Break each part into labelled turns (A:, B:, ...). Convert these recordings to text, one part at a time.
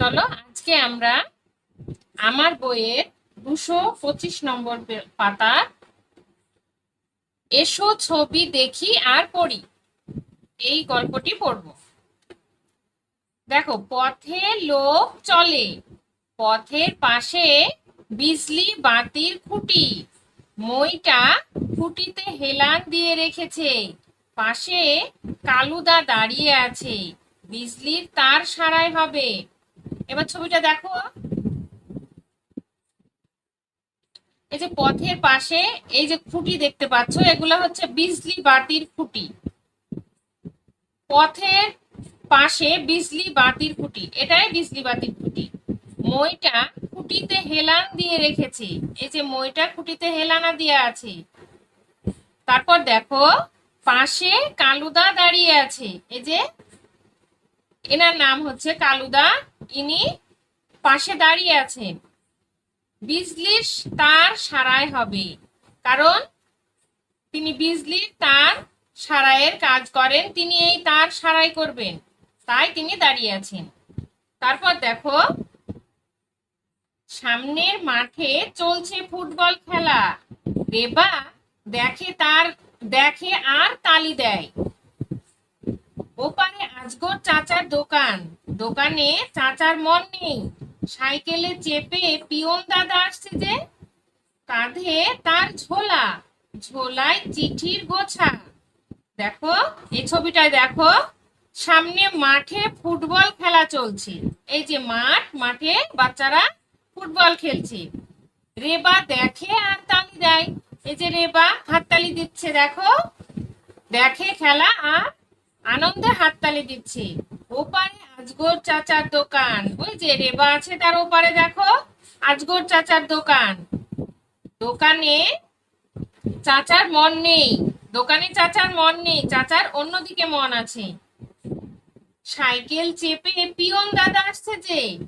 A: চলো আজকে আমরা আমার বইয়ের দুশো পঁচিশ নম্বর পাতা এসো ছবি দেখি আর পড়ি। এই গল্পটি পড়ব। দেখো, পথে লোক চলে, পথের পাশে বিজলি বাতির খুঁটি, মইটা খুঁটিতে হেলান দিয়ে রেখেছে, পাশে কালুদা দাঁড়িয়ে আছে, বিজলির তার সারাই হবে। এবার ছবিটা দেখো। এই যে পথের পাশে এই যে খুঁটি দেখতে পাচ্ছ, এগুলো হচ্ছে বিজলি বাতির খুঁটি। পথের পাশে বিজলি বাতির খুঁটি, এটাই বিজলি বাতির খুঁটি। মইটা খুঁটিতে হেলান দিয়ে রেখেছে। এই যে মইটা খুঁটিতে হেলানা দিয়ে আছে। তারপর দেখো, পাশে কালুদা দাঁড়িয়ে আছে। এই যে এনার নাম হচ্ছে কালুদা ইনি পাশে দাঁড়িয়ে আছেন। বিজলির তার সারাই হবে। কারণ তিনি বিজলির তার সারাইয়ের কাজ করেন, তিনি এই তার সারাই করবেন। তাই তিনি দাঁড়িয়ে আছেন। তারপর দেখো, সামনের মাঠে চলছে ফুটবল খেলা। রেবা দেখে তার, দেখে আর তালি দেয়। ওপারে আজগর চাচার দোকান। দোকানে চাচার মন নেই। সাইকেলে চেপে পিয়ন দাদা আসছে যে, কাঁধে তার ঝোলা, ঝোলায় চিঠির গোছা। দেখো এই ছবিটায় দেখো, সামনে মাঠে ফুটবল খেলা চলছে। এই যে মাঠ, মাঠে বাচ্চারা ফুটবল খেলছে। রেবা দেখে আর তালি দেয়। এই যে রেবা, হাততালি দিচ্ছে, দেখো। দেখে খেলা আর আনন্দে হাততালি দিচ্ছে। ওপারে আজগর চাচার দোকান। ওই যে রেবা আছে তার ওপারে দেখো, আজগর চাচার দোকান। দোকানে চাচার মন নেই। দোকানে চাচার মন নেই, চাচার অন্যদিকে মন আছে। সাইকেল চেপে পিয়ন দাদা আসছে যে।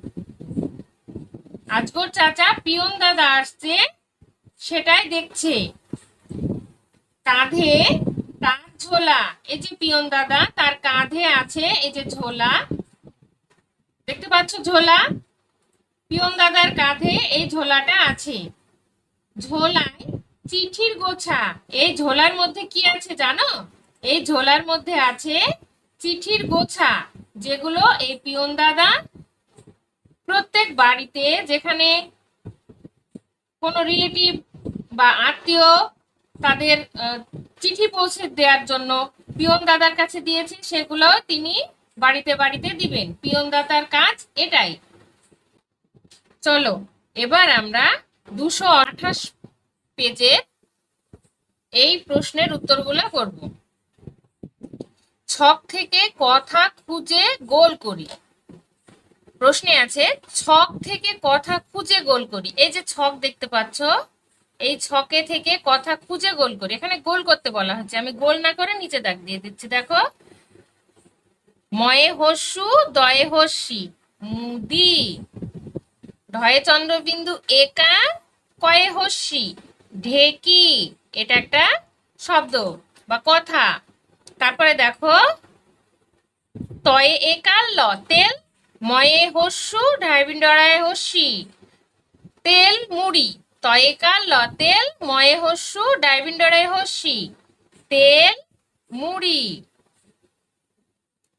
A: আজগর চাচা পিয়ন দাদা আসছে, সেটাই দেখছে। কাঁধে ঝোলা, এই যে পিয়ন দাদা, তার কাঁধে আছে এই যে ঝোলা। দেখতে পাচ্ছ ঝোলা? পিয়ন দাদার কাঁধে এই ঝোলাটা আছে। ঝোলায় চিঠির গোছা। এই ঝোলার মধ্যে কি আছে জানো? এই ঝোলার মধ্যে আছে চিঠির গোছা, যেগুলো এই পিয়ন দাদা প্রত্যেক বাড়িতে যেখানে কোনো রিলেটিভ বা আত্মীয় তাদের চিঠি পৌঁছে দেওয়ার জন্য পিয়ন দাদার কাছে দিয়েছে, সেগুলো তিনি বাড়িতে বাড়িতে দিবেন। পিয়ন দাদার কাজ এটাই। চলো, এবার আমরা দুশো আঠাশ পেজের এই প্রশ্নের উত্তরগুলো করব। ছক থেকে কথা খুঁজে গোল করি। প্রশ্নে আছে, ছক থেকে কথা খুঁজে গোল করি। এই যে ছক দেখতে পাচ্ছ এই ছকে থেকে কথা খুঁজে গোল করি। এখানে গোল করতে বলা হচ্ছে। আমি গোল না করে নিচে দাগ দিয়ে দিচ্ছি। দেখো। ময়ে হস্যু, দয়ে হস্যি। মুদি। ঢয়ে চন্দ্রবিন্দু একা, কয়ে হস্যি। ঢেকি। এটা একটা শব্দ বা কথা। তারপরে দেখো। তয়ে একাল ল, তেল। ময়ে হস্যু ঢাইবিন ডরায় হস্যি। তেল, মুড়ি। তয়েকাল ল, তেল, ময়ে হস্যু ডাইবিন ডরায় হস্যি, তেল, মুড়ি।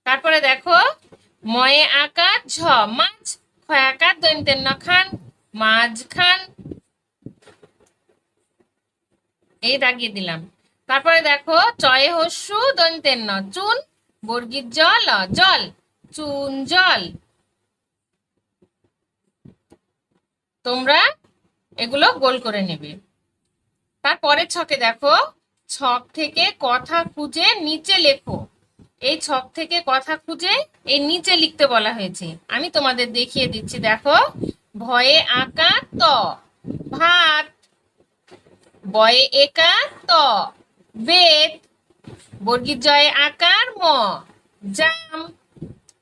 A: তারপরে দেখো, ময়ে আকার, ঝ, মাছ খয়াকার দৈন্তের ন খান, মাছ খান। এই দাগিয়ে দিলাম। তারপরে দেখো, চয়ে হস্যু দৈন্তের ন চুন, বর্গীর জল জল, চুন জল। তোমরা এগুলো গোল করে নেবে। তারপরে ছকে দেখো, ছক থেকে কথা খুঁজে নিচে লেখো। এই ছক থেকে কথা খুঁজে এই নিচে লিখতে বলা হয়েছে। আমি তোমাদের দেখিয়ে দিচ্ছি, দেখো, ভয়ে আঁকা ত, ভাত, বয়ে একা ত, বেত, বর্গীর জয়ে আকার ম, জাম,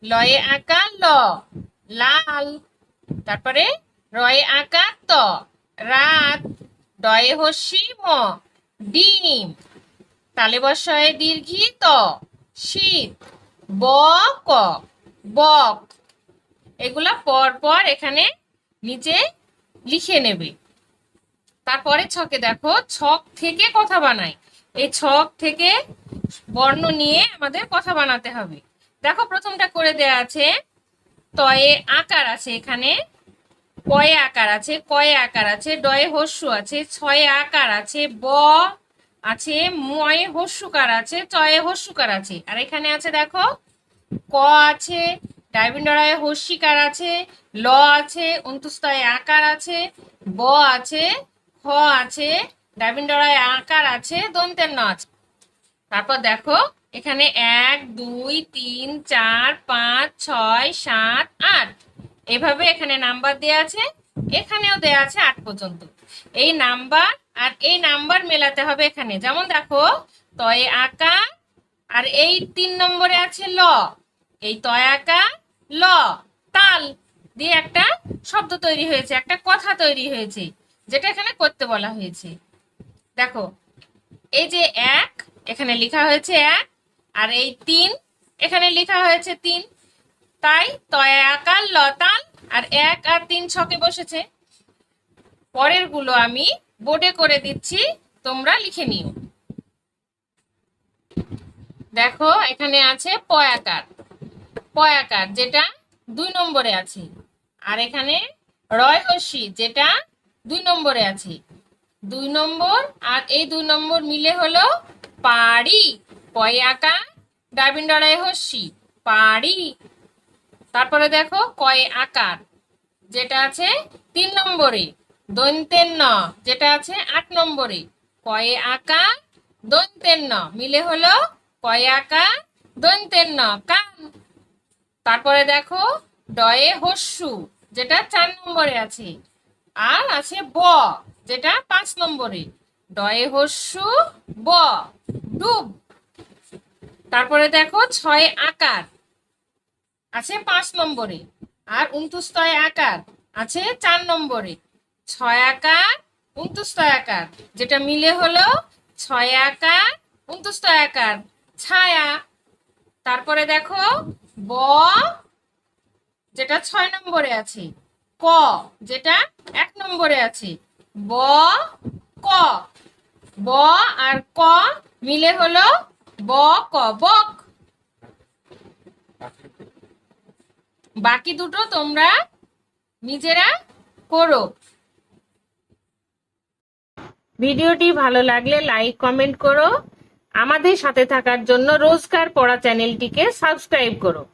A: লয়ে আকার ল, লাল, তারপরে রয়ে আকার ত। রাত ডয়ে হস্যি ম ডিম। তালে বসয়ে দীর্ঘি ত শীত। ব ক বক। এগুলা পর পর এখানে নিচে লিখে নেবে। তারপরে ছকে দেখো, ছক থেকে কথা বানাই এই ছক থেকে বর্ণ নিয়ে আমাদের কথা বানাতে হবে। দেখো, প্রথমটা করে দেয়া আছে, তয়ে আকার আছে এখানে। কয়ে আকার আছে? কয়ে আকার আছে? ডয়ে হস্যু আছে, ছয়ে আকার আছে, ব আছে, ময়ে হস্যুকার আছে চয়ে হস্যুকার আছে। আর এখানে আছে দেখো, ক আছে, ডাইবিন্ডরায় হস্যিকার আছে, ল আছে অন্তুস্তয়ে আকার আছে, ব আছে, খ আছে, ডাইবিন্ডরায় আকার আছে দন্তের ন আছে। তারপর দেখো, এখানে এক, দুই, তিন, চার, পাঁচ, ছয়, সাত, আট। এভাবে এখানে নাম্বার দেয়া আছে, এখানেও দেয়া আছে আট পর্যন্ত। এই নাম্বার আর এই নাম্বার মেলাতে হবে এখানে। যেমন দেখো, তয়ে আঁকা আর এই তিন নম্বরে আছে ল। এই তয় আঁকা, ল, তাল দিয়ে একটা শব্দ তৈরি হয়েছে, একটা কথা তৈরি হয়েছে, যেটা এখানে করতে বলা হয়েছে। দেখো, এই যে এক, এখানে লেখা হয়েছে এক, আর এই তিন, এখানে লেখা হয়েছে তিন। তাই তয় আকার লতাল, আর এক আর তিন ছকে বসেছে। পরেরগুলো আমি বোর্ডে করে দিচ্ছি, তোমরা লিখে নিও। দেখো, এখানে আছে পয়াকার। পয়াকার, যেটা দুই নম্বরে আছে। আর এখানে রয় হস্যি যেটা দুই নম্বরে আছে। দুই নম্বর আর এই দুই নম্বর মিলে হলো পাড়ি। পয়াকা ডাবিন ডরায় হস্যি পাড়ি। তারপরে দেখো, কয় আকার? যেটা আছে তিন নম্বরে দন্তের ন যেটা আছে আট নম্বরে, কয়ে আকার? দন্তের ন মিলে হলো কয়ে আকার? দন্তের ন কান তারপরে দেখো, ডয়ে হস্যু, যেটা চার নম্বরে আছে। আর আছে ব, যেটা পাঁচ নম্বরে। ডয়ে হস্যু, ব, ডুব। তারপরে দেখো, ছয় আকার। আছে পাঁচ নম্বরে। আর উনতুস্তয় আকার আছে চার নম্বরে। ছয় আকার উনতুস্তয় আকার। যেটা মিলে হলো ছয় আকার উনতুস্তয় আকার। ছায়া, তারপরে দেখো ব, যেটা ছয় নম্বরে আছে। ক, যেটা এক নম্বরে আছে। ব, ক। ব আর ক মিলে হলো ব, ক, বক। বাকি দুটো তোমরা নিজেরা করো। ভিডিওটি ভালো লাগলে লাইক, কমেন্ট করো। আমাদের সাথে থাকার জন্য রোজকার পড়া চ্যানেলটিকে সাবস্ক্রাইব করো।